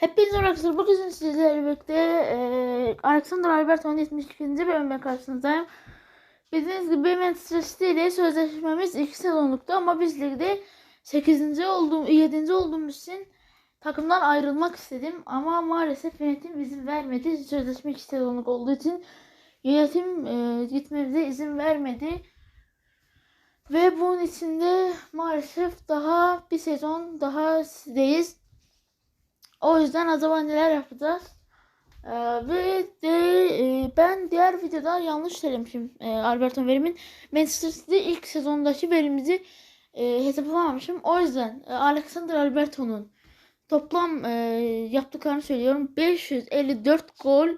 Hepinize arkadaşlar bugün sizlerle birlikte e, Alexander Alberto'nun 72. bölümle karşınızdayım. Bildiğiniz gibi Manchester City ile sözleşmemiz 2 sezonluktu ama biz ligde 8. olduğum 7. olduğumuz için takımdan ayrılmak istedim ama maalesef yönetim izin vermedi. Sözleşme 2 sezonluk olduğu için yönetim e, gitmemize izin vermedi. Ve bunun içinde maalesef daha bir sezon daha sizdeyiz. O yüzden acaba neler yapacağız? Ee, ve de e, ben diğer videoda yanlış söylemişim e, Alberton verimin. Manchester City ilk sezondaki verimizi e, hesaplamamışım. O yüzden e, Alexander Alberton'un toplam e, yaptıklarını söylüyorum. 554 gol,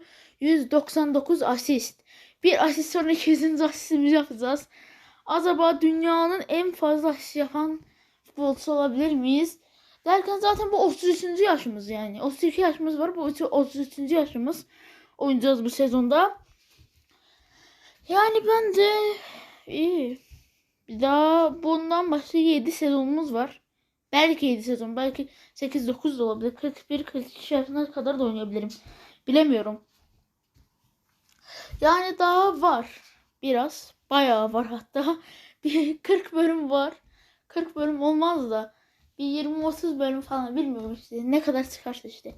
199 asist. Bir asist sonra 200. asistimizi yapacağız. Acaba dünyanın en fazla asist yapan futbolcusu olabilir miyiz? Derken zaten bu 33. yaşımız yani. 32 yaşımız var. Bu 33. yaşımız. Oynayacağız bu sezonda. Yani bence iyi. Bir daha bundan başka 7 sezonumuz var. Belki 7 sezon. Belki 8-9 da olabilir. 41-42 yaşına kadar da oynayabilirim. Bilemiyorum. Yani daha var. Biraz. Bayağı var hatta. Bir 40 bölüm var. 40 bölüm olmaz da bir 20-30 bölüm falan bilmiyorum işte ne kadar çıkarsa işte.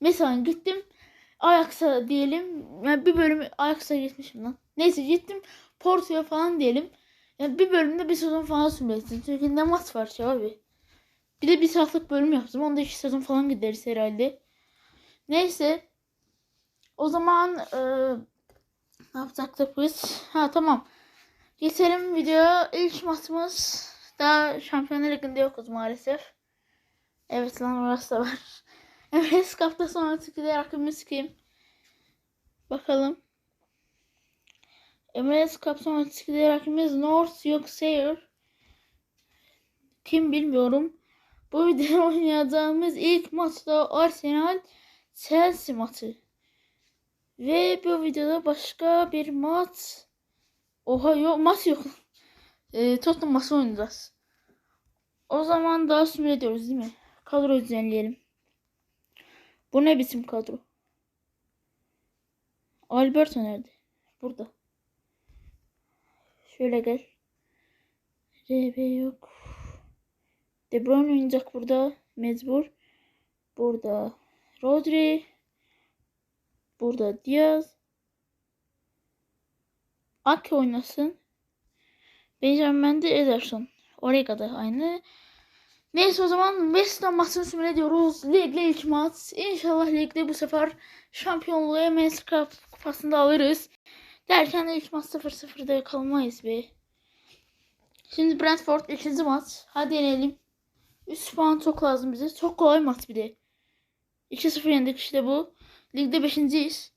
Mesela gittim Ajax'a diyelim yani bir bölüm Ajax'a gitmişim lan. Neyse gittim Porto'ya falan diyelim. Yani bir bölümde bir sezon falan sürmesin. Çünkü ne maç var şey abi. Bir de bir saatlik bölüm yaptım. Onda iki sezon falan gideriz herhalde. Neyse. O zaman e, ne yapacaktık biz? Ha tamam. Geçelim videoya. İlk maçımız daha Şampiyonlar Ligi'nde yokuz maalesef. Evet lan orası da var. Evet hafta sonu çıkıyor rakibimiz kim? Bakalım. Emirates Cup sonrası çıkıyor rakibimiz North Yorkshire. Kim bilmiyorum. Bu videoda oynayacağımız ilk maçta Arsenal Chelsea maçı. Ve bu videoda başka bir maç Oha yok maç yok. E, Tottenham maçı oynayacağız. O zaman daha sümür ediyoruz değil mi? Kadro düzenleyelim. Bu ne biçim kadro? Alberto nerede? Burada. Şöyle gel. RB yok. De Bruyne oynayacak burada. Mecbur. Burada. Rodri. Burada Diaz. Ake oynasın. Benjamin Mendy Ederson. Oraya da aynı. Neyse o zaman Ham maçını sümür ediyoruz. Ligle ilk maç. İnşallah ligde bu sefer şampiyonluğu MS Cup kupasında alırız. Derken ilk maç 0-0'da kalmayız be. Şimdi Brentford ikinci maç. Hadi yenelim. 3 puan çok lazım bize. Çok kolay maç bir de. 2-0 yendik işte bu. Ligde 5.yiz.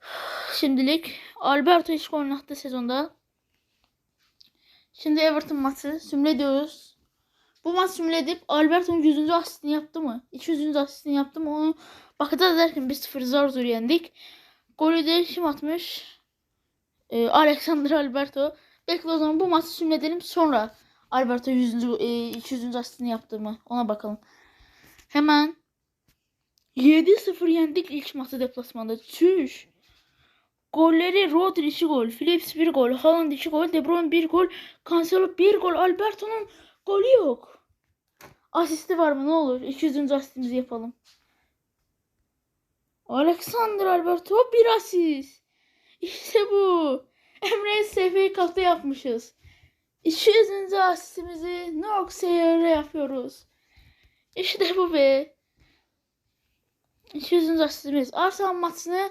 Şimdilik Alberto hiç oynattı sezonda. Şimdi Everton maçı simüle ediyoruz. Bu maç simüle edip Alberto'nun 100. asistini yaptı mı? 200. asistini yaptı mı? Onu bakacağız derken 1-0 zor zor yendik. Golü de kim atmış? Ee, Alexander Alberto. Belki o zaman bu maçı simüle edelim. Sonra Alberto 100. E, 200. asistini yaptı mı? Ona bakalım. Hemen 7-0 yendik ilk maçı deplasmanda. Çüş. Golleri Rodri 2 gol, Phillips 1 gol, Haaland 2 gol, De Bruyne 1 gol, Cancelo 1 gol, Alberto'nun golü yok. Asisti var mı ne olur? 200. asistimizi yapalım. Alexander Alberto bir asist. İşte bu. Emre SF'yi kapta yapmışız. 200. asistimizi Norkseyir'e yapıyoruz. İşte bu be. 200. asistimiz. Arsenal maçını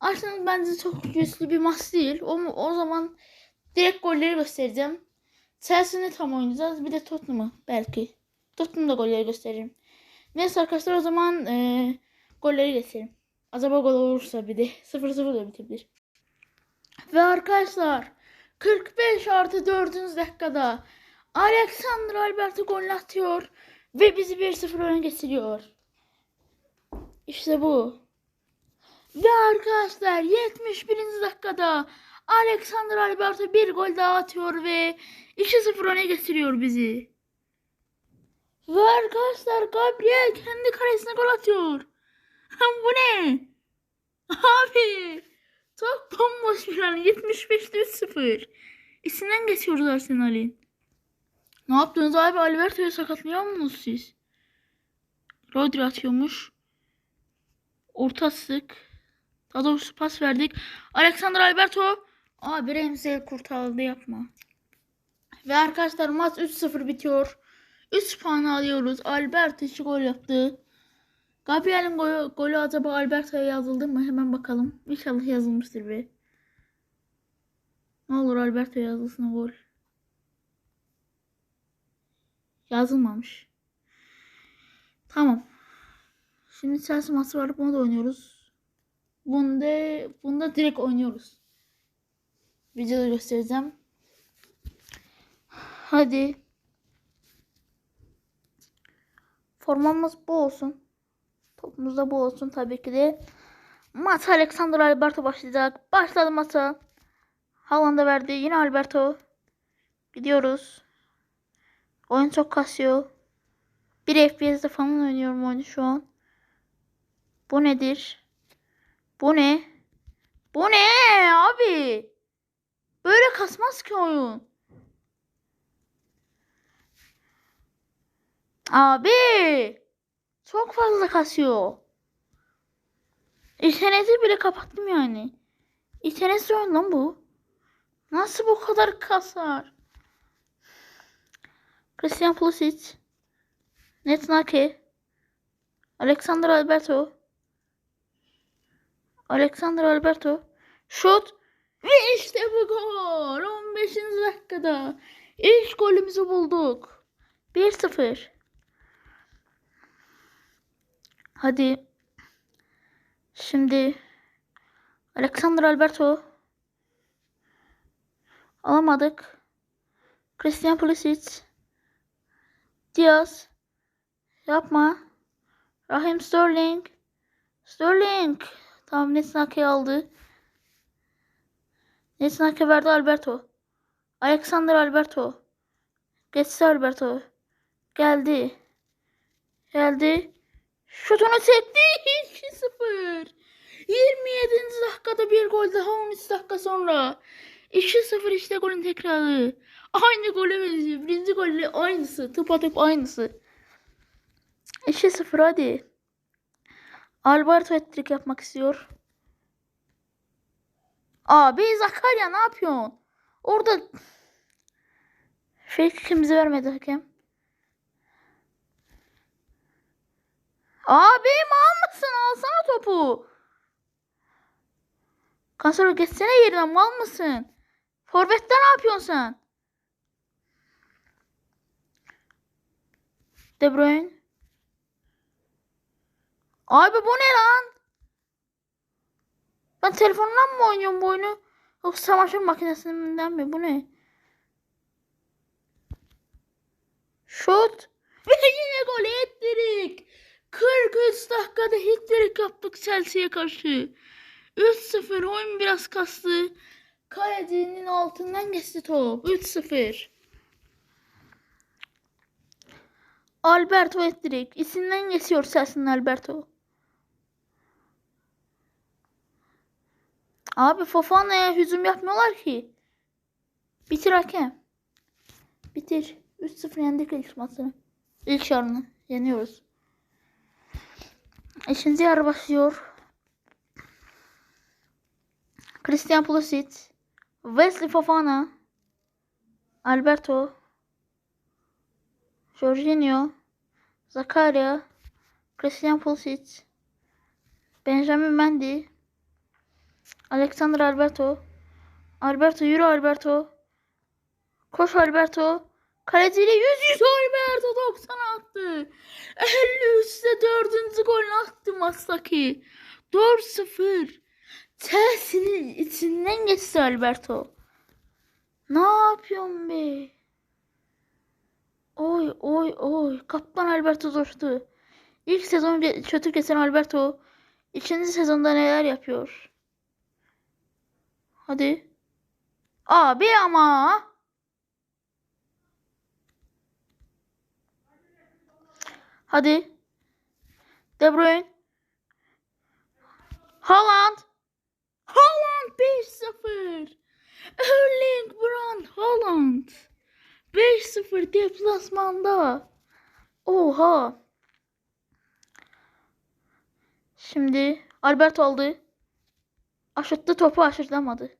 Arsenal bence çok güçlü bir maç değil. O, o zaman direkt golleri göstereceğim. Chelsea'ni tam oynayacağız. Bir de Tottenham'ı belki. Tottenham'da golleri gösteririm. Neyse arkadaşlar o zaman e, golleri göstereyim. Acaba gol olursa bir de 0-0 da bitebilir. Ve arkadaşlar 45 artı 4. dakikada Alexander Alberto gol atıyor ve bizi 1-0 öne geçiriyor. İşte bu. Ve arkadaşlar 71. dakikada Alexander Alberto bir gol daha atıyor ve 2-0 öne getiriyor bizi. Ve arkadaşlar Gabriel kendi kalesine gol atıyor. Bu ne? Abi. Çok bomboş bir an. 75'te 3-0. İçinden geçiyoruz Arsenal'in. Ne yaptınız abi? Alberto'yu sakatlıyor musunuz siz? Rodri atıyormuş. Orta sık. Daha doğrusu pas verdik. Alexander Alberto. Abi Remzi kurtardı yapma. Ve arkadaşlar maç 3-0 bitiyor. 3 puan alıyoruz. Alberto iki gol yaptı. Gabriel'in golü, golü acaba Alberto'ya yazıldı mı? Hemen bakalım. İnşallah yazılmıştır be. Ne olur Alberto yazılsın gol. Yazılmamış. Tamam. Şimdi Chelsea maçı var. Bunu da oynuyoruz. Bunda, bunda direkt oynuyoruz. Videoda göstereceğim. Hadi. Formamız bu olsun. Topumuz da bu olsun tabii ki de. Maç Alexander Alberto başlayacak. Başladı maça. Haaland'a verdi. Yine Alberto. Gidiyoruz. Oyun çok kasıyor. Bir FPS'de falan oynuyorum oyunu şu an. Bu nedir? Bu ne? Bu ne abi? Böyle kasmaz ki oyun. Abi. Çok fazla kasıyor. İnterneti bile kapattım yani. İnternet oyun lan bu. Nasıl bu kadar kasar? Christian Pulisic. Netnake. Alexander Alberto. Alexander Alberto. Şut. Ve işte bu gol. 15. dakikada. İlk golümüzü bulduk. 1-0. Hadi. Şimdi Alexander Alberto alamadık. Christian Pulisic Diaz yapma. Raheem Sterling Sterling tamam Nesnake aldı. Nesnake verdi Alberto. Alexander Alberto. Geçti Alberto. Geldi. Geldi. Şutunu çekti. 2-0. 27. dakikada bir gol daha 13 dakika sonra. 2-0 işte golün tekrarı. Aynı gole benziyor. Birinci golle aynısı. Tıpatıp aynısı. 2-0 hadi. Alberto ettirik yapmak istiyor. Abi Zakaria ne yapıyorsun? Orada fake kimse vermedi hakem. Abi mal mısın? Alsana topu. Kansero geçsene yerine mal mısın? Forvet'te ne yapıyorsun sen? De Bruyne. Abi bu ne lan? Ben telefondan mı oynuyorum bu oyunu? Yoksa çamaşır makinesinden mi? Bu ne? Şut. Ve yine gol ettirik. 43 dakikada hat-trick yaptık Chelsea'ye karşı. 3-0 oyun biraz kastı. Kalecinin altından geçti top. 3-0. Alberto ettirik. İsimden geçiyor Chelsea'nin Alberto. Abi Fofana'ya hücum yapmıyorlar ki. Bitir hakem. Bitir. 3-0 yendik ilk maçını. İlk yarını yeniyoruz. İkinci yarı başlıyor. Christian Pulisic, Wesley Fofana, Alberto, Jorginho, Zakaria, Christian Pulisic, Benjamin Mendy, Alexander Alberto, Alberto yürü Alberto, koş Alberto, Kaleciyle yüz yüz Alberto 90 attı. 53'te dördüncü gol attı Masaki. 4-0. Chelsea'nin içinden geçti Alberto. Ne yapıyorsun be? Oy oy oy. Kaptan Alberto coştu. İlk sezon kötü geçen Alberto. ikinci sezonda neler yapıyor? Hadi. Abi ama. Hadi. De Bruyne. Haaland. Haaland 5-0. Erling Brand Haaland. 5-0 deplasmanda. Oha. Şimdi Albert aldı. Aşırttı topu aşırtamadı.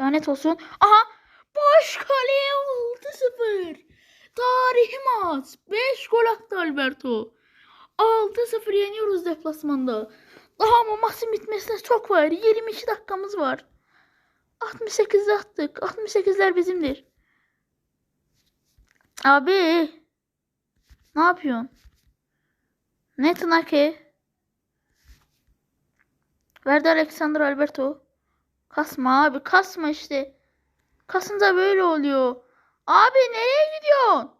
Lanet olsun. Aha. Boş kaleye 6-0. Tarihi maç. 5 gol attı Alberto. 6-0 yeniyoruz deplasmanda. Daha ama maçın bitmesine çok var. 22 dakikamız var. 68'de attık. 68'ler bizimdir. Abi. Ne yapıyorsun? Ne tınake? Verdi Alexander Alberto. Kasma abi kasma işte. Kasınca böyle oluyor. Abi nereye gidiyorsun?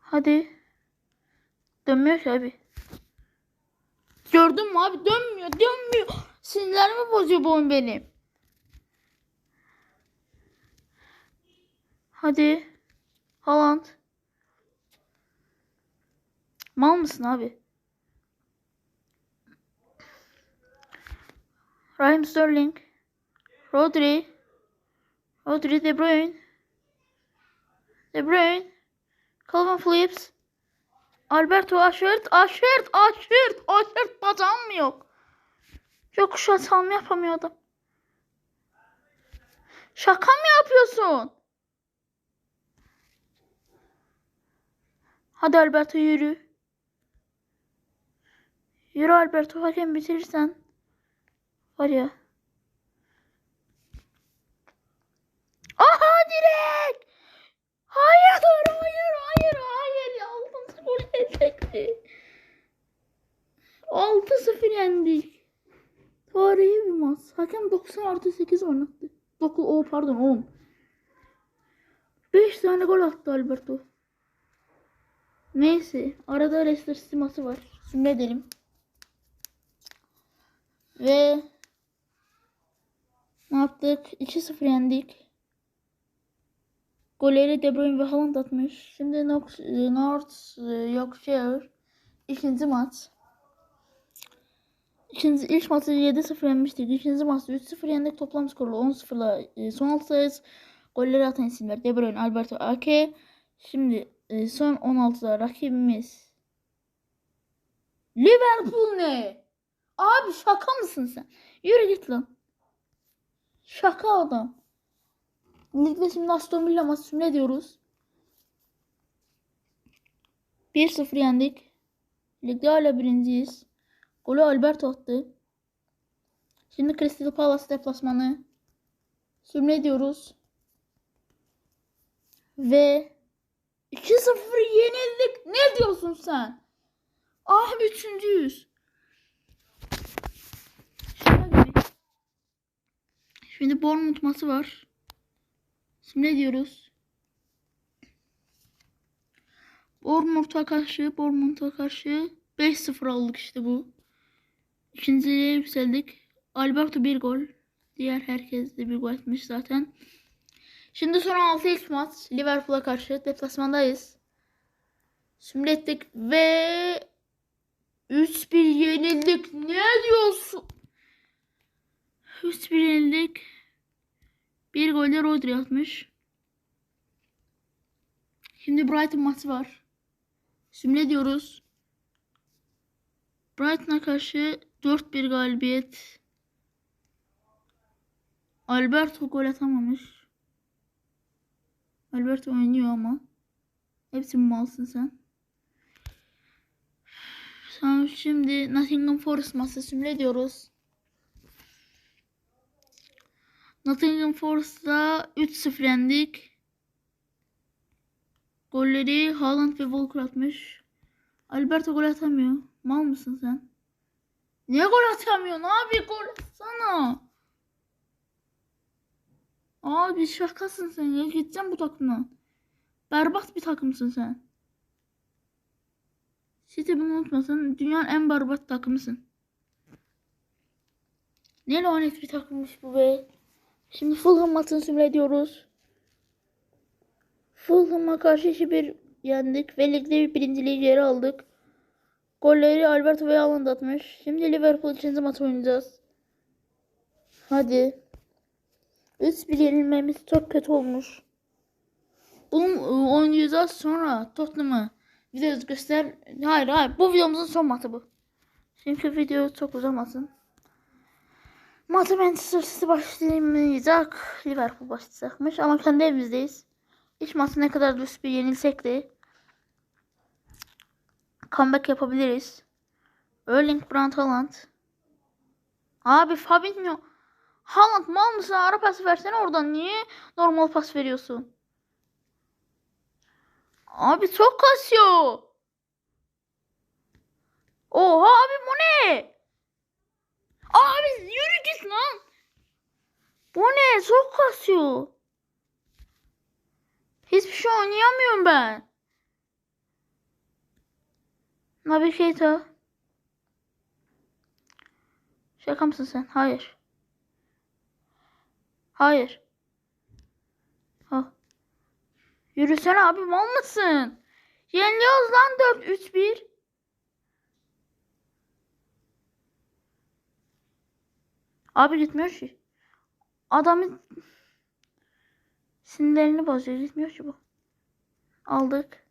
Hadi. Dönmüyor ki abi. Gördün mü abi dönmüyor dönmüyor. Sinirlerimi bozuyor bu oyun benim. Hadi. Haaland. Mal mısın abi? Raheem Sterling. Rodri. Rodri De Bruyne. De Bruyne. Calvin Phillips. Alberto Aşırt. Aşırt. Aşırt. Aşırt bacağım mı yok? Yok şu an salma yapamıyor adam. Şaka mı yapıyorsun? Hadi Alberto yürü. Yürü Alberto hakem bitirirsen. Var ya. Aha direkt. Hayır hayır hayır hayır ya. Altıncı gol yiyecekti. 6-0 yendik. Tarihi bir maç. Hakem 90 artı 8 oynattı. 9 o pardon 10. 5 tane gol attı Alberto. Neyse. Arada Leicester City maçı var. Şimdi edelim. Ve yaptık? 2-0 yendik. Golleri De Bruyne ve Haaland atmış. Şimdi North, North Yorkshire ikinci maç. İkinci, ilk maçı 7-0 yenmiştik. İkinci maçı 3-0 yendik. Toplam skorla 10-0'la e, son altıyız. Golleri atan isimler De Bruyne, Alberto Ake. Şimdi e, son 16'da rakibimiz Liverpool ne? Abi şaka mısın sen? Yürü git lan. Şaka adam. Ligde şimdi Aston Villa maçı ne diyoruz? 1-0 yendik. Ligde hala birinciyiz. Golü Alberto attı. Şimdi Crystal Palace deplasmanı. Şimdi ne diyoruz? Ve 2-0 yenildik. Ne diyorsun sen? Abi üçüncüyüz. Şaka gibi. Şimdi Bournemouth maçı var. Şimdi ne diyoruz? Bournemouth'a karşı, Bournemouth'a karşı 5-0 aldık işte bu. İkinciliğe yükseldik. Alberto bir gol. Diğer herkes de bir gol atmış zaten. Şimdi son 6 ilk maç Liverpool'a karşı deplasmandayız. Şimdi ettik ve 3-1 yenildik. Ne diyorsun? 3-1 yenildik. Bir golde Rodri atmış. Şimdi Brighton maçı var. Ne diyoruz? Brighton'a karşı 4-1 galibiyet. Alberto gol atamamış. Alberto oynuyor ama. Hepsi malsın sen. Tamam şimdi Nottingham Forest maçı şimdi diyoruz. Nottingham Forest'da 3-0 yendik. Golleri Haaland ve Walker atmış. Alberto gol atamıyor. Mal mısın sen? Niye gol atamıyorsun abi? Gol atsana. Abi şakasın sen ya. Gideceğim bu takımdan. Berbat bir takımsın sen. City bunu unutmasın. Dünyanın en berbat takımısın. Ne lanet bir takımmış bu be. Şimdi Fulham maçını simüle ediyoruz. Fulham'a karşı 2-1 yendik ve ligde bir birinciliği geri aldık. Golleri Alberto ve Haaland atmış. Şimdi Liverpool için maç oynayacağız. Hadi. 3-1 yenilmemiz çok kötü olmuş. Bunu ıı, oynayacağız sonra Tottenham'ı video göster. Hayır hayır bu videomuzun son maçı bu. Çünkü video çok uzamasın. Maçı Manchester City başlamayacak. Liverpool başlayacakmış ama kendi evimizdeyiz. İç maçı ne kadar düz bir yenilsek de comeback yapabiliriz. Erling Brandt Haaland. Abi Fabinho. Haaland mal mısın? Ara pas versene oradan. Niye normal pas veriyorsun? Abi çok kasıyor. Oha abi bu ne? Abi yürü git lan. Bu ne? Çok kasıyor. Hiçbir şey oynayamıyorum ben. Nabi Keita. Şaka mısın sen? Hayır. Hayır. Ha. Yürüsene abi mal mısın? Yeniliyoruz lan 4-3-1. Abi gitmiyor ki. Adamın sinirlerini bozuyor. Gitmiyor ki bu. Aldık.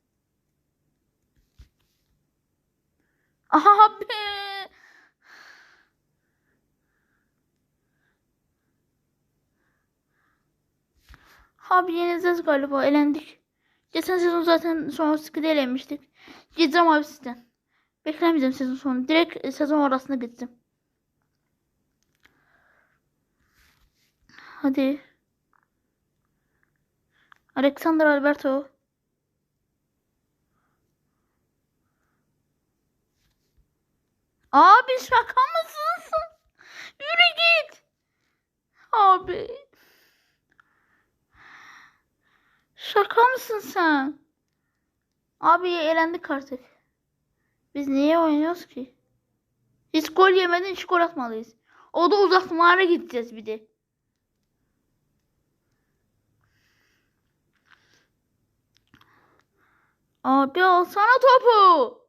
Abi. Abi yenileceğiz galiba. Elendik. Geçen sezon zaten son sıkıda elenmiştik. Gideceğim abi sizden. Beklemeyeceğim sezon sonu. Direkt sezon arasında gideceğim. Hadi. Alexander Alberto. Abi şaka mısın? Yürü git. Abi. Şaka mısın sen? Abi eğlendik artık. Biz niye oynuyoruz ki? Hiç gol yemeden hiç gol atmalıyız. O da uzatmalara gideceğiz bir de. Abi alsana topu.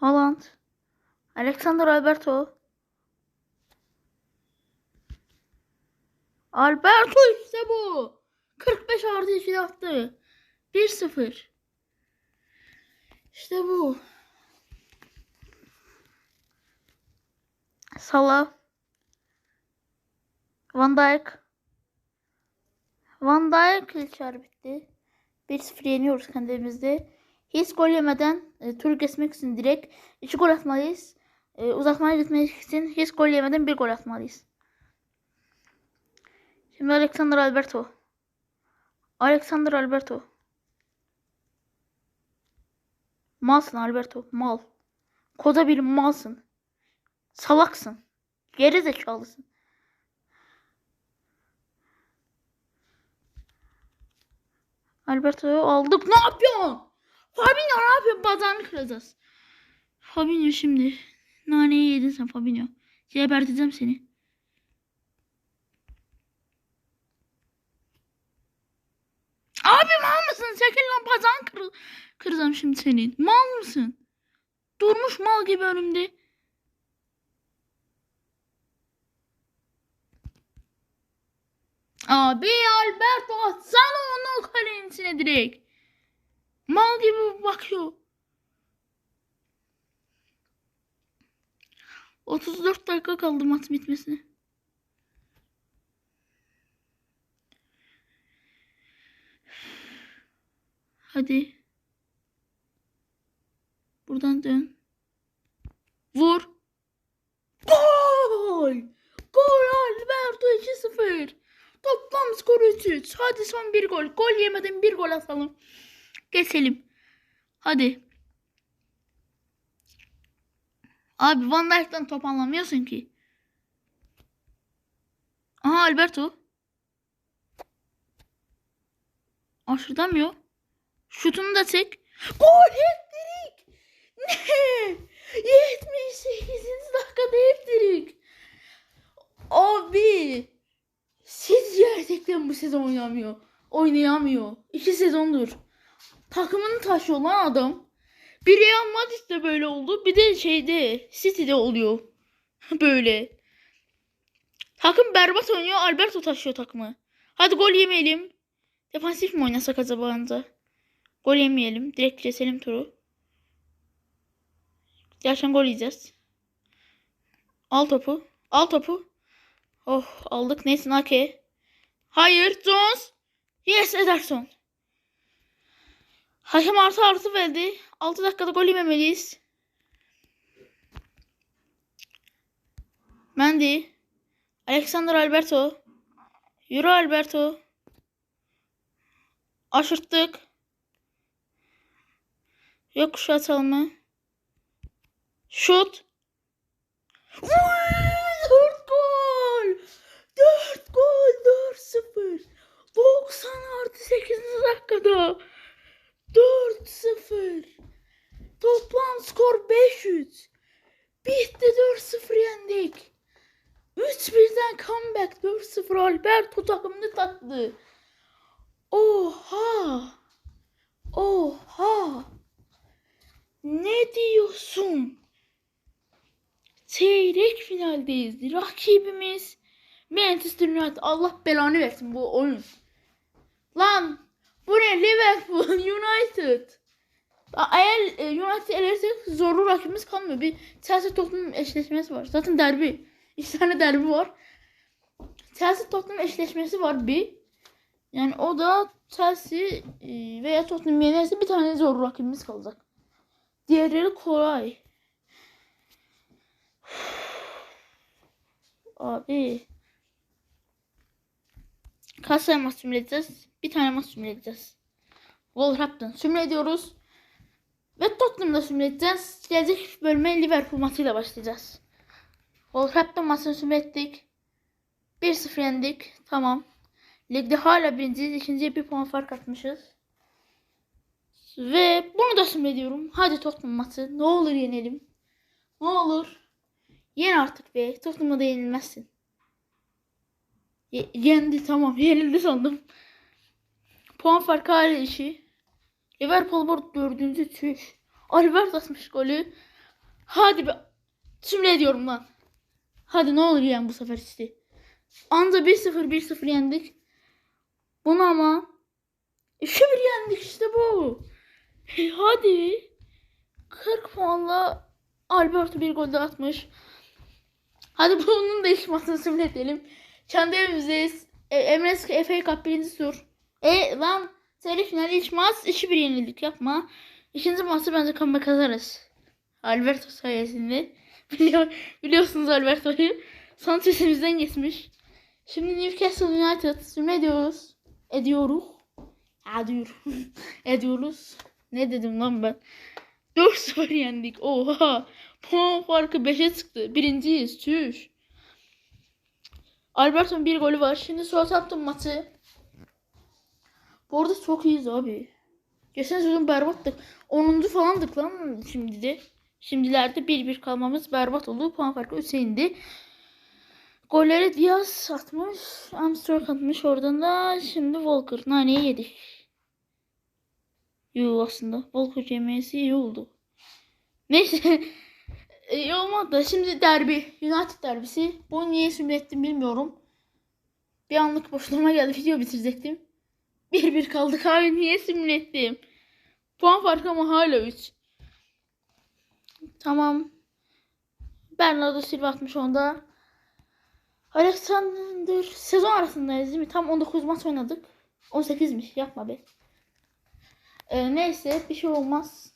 Haaland. Alexander Alberto. Alberto işte bu. 45 artı 2 attı. 1-0. İşte bu. Salah. Van Dijk. Van Dijk yarı bitti. 1-0 yeniyoruz kendimizde. Hiç gol yemeden e, tur geçmek için direkt 2 gol atmalıyız. E, uzatmaya gitmek için hiç gol yemeden bir gol atmalıyız. Şimdi Alexander Alberto. Alexander Alberto. Malsın Alberto. Mal. Koda bir malsın. Salaksın. Geri zekalısın. Alberto'yu aldık. Ne yapıyorsun? Fabinho ne yapıyorsun? Bacağını kıracağız. Fabinho şimdi. Naneyi yedin sen Fabinho. Geberteceğim seni. Abi mal mısın? Çekil lan bacağını kır kıracağım şimdi senin. Mal mısın? Durmuş mal gibi önümde. Abi Alberto atsana onu kalenin içine direkt. Mal gibi bakıyor. 34 dakika kaldı maç bitmesine. Hadi. Buradan dön. Vur. Gol! Gol Alberto 2-0. Toplam skor 3-3. Hadi son bir gol. Gol yemeden bir gol atalım. Geçelim. Hadi. Abi Van Dijk'ten top anlamıyorsun ki. Aha Alberto. Aşırtamıyor. Şutunu da çek. Gol hat-trick. Ne? 78. dakikada hat-trick. Abi. Siz gerçekten bu sezon oynamıyor. Oynayamıyor. İki sezondur. Takımını taşıyor lan adam. Bir Real Madrid'de böyle oldu. Bir de şeyde City'de oluyor. böyle. Takım berbat oynuyor. Alberto taşıyor takımı. Hadi gol yemeyelim. Defansif mi oynasak acaba anda? Gol yemeyelim. Direkt keselim turu. Gerçekten gol yiyeceğiz. Al topu. Al topu. Oh aldık. Neyse Nake. Hayır Jones. Yes Ederson. Hakem artı artı verdi. 6 dakikada gol yememeliyiz. Mendy. Alexander Alberto. Yürü Alberto. Aşırttık. Yok şu atalım Şut. Uy, Dört gol. Dört gol. Dört sıfır. 90 artı 8. dakikada. 4-0. Toplam skor 500. Bitti 4-0 yendik. 3-1'den comeback 4-0 Alberto takımını taktı. Oha. Oha. Ne diyorsun? Çeyrek finaldeyiz. Rakibimiz Manchester United. Allah belanı versin bu oyun. Lan bu ne Liverpool United. Eğer e, United elersek zorlu rakibimiz kalmıyor. Bir Chelsea Tottenham eşleşmesi var. Zaten derbi. İki tane derbi var. Chelsea Tottenham eşleşmesi var bir. Yani o da Chelsea e, veya Tottenham yenerse bir tane zorlu rakibimiz kalacak. Diğerleri kolay. Abi. Kaç tane simüleyeceğiz? Bir tane maç simüleyeceğiz. Wolverhampton simüle ediyoruz. Ve Tottenham'da simüleyeceğiz. Gelecek bölüme Liverpool maçıyla başlayacağız. Wolverhampton maçını simüle ettik. 1-0 yendik. Tamam. Ligde hala birinciyiz. İkinciye bir puan fark atmışız. Ve bunu da simüle ediyorum. Hadi Tottenham maçı. Ne olur yenelim. Ne olur. Yen artık be. Tottenham'a da yenilmezsin. Ye- yendi tamam. Yenildi sandım. Puan farkı hala işi. Liverpool bu dördüncü çüş. Albert atmış golü. Hadi be. Simüle ediyorum lan. Hadi ne olur yen bu sefer işte. Anca 1-0 1-0 yendik. Bunu ama 2-1 yendik işte bu. E, hadi. 40 puanla Alberto bir gol de atmış. Hadi bunun da ilk maçını simüle edelim. Kendi evimizdeyiz. E, Emres FA Cup birinci tur. E lan seri final ilk maç 2-1 yenildik yapma. İkinci maçı bence comeback kazarız. Alberto sayesinde. Biliyor, biliyorsunuz Alberto'yu. Sanchez'imizden geçmiş. Şimdi Newcastle United simüle ediyoruz. Ediyoruz. Ediyoruz. Ediyoruz. Ne dedim lan ben? 4-0 yendik. Oha. Puan farkı 5'e çıktı. Birinciyiz. Tüş. Alberto'nun bir golü var. Şimdi Southampton maçı. Bu arada çok iyiyiz abi. Geçen sezon berbattık. 10. falandık lan şimdi de. Şimdilerde 1-1 kalmamız berbat oldu. Puan farkı 3'e indi. Golleri Diaz atmış. Armstrong atmış. Oradan da şimdi Walker. Naneyi yedik. Yo aslında. Walker yemesi iyi oldu. Neyse. iyi olmadı da şimdi derbi. United derbisi. Bunu niye simüle ettim bilmiyorum. Bir anlık boşluğuma geldi. Video bitirecektim. 1-1 kaldık abi. Niye simüle ettim? Puan farkı ama hala 3. Tamam. Bernardo Silva atmış onda. Alexander sezon arasındayız değil mi? Tam 19 maç oynadık. 18'miş yapma be. Ee, neyse bir şey olmaz.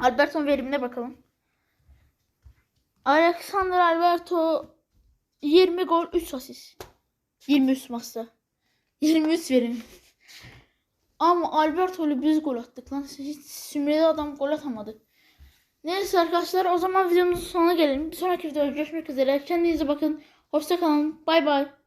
Alberto'nun verimine bakalım. Alexander Alberto 20 gol 3 asist. 23 maçta. 23 verim. Ama Alberto ile biz gol attık lan. Hiç simülede adam gol atamadı. Neyse arkadaşlar o zaman videomuzun sonuna gelelim. Bir sonraki videoda görüşmek üzere. Kendinize bakın. Hoşça kalın. Bay bay.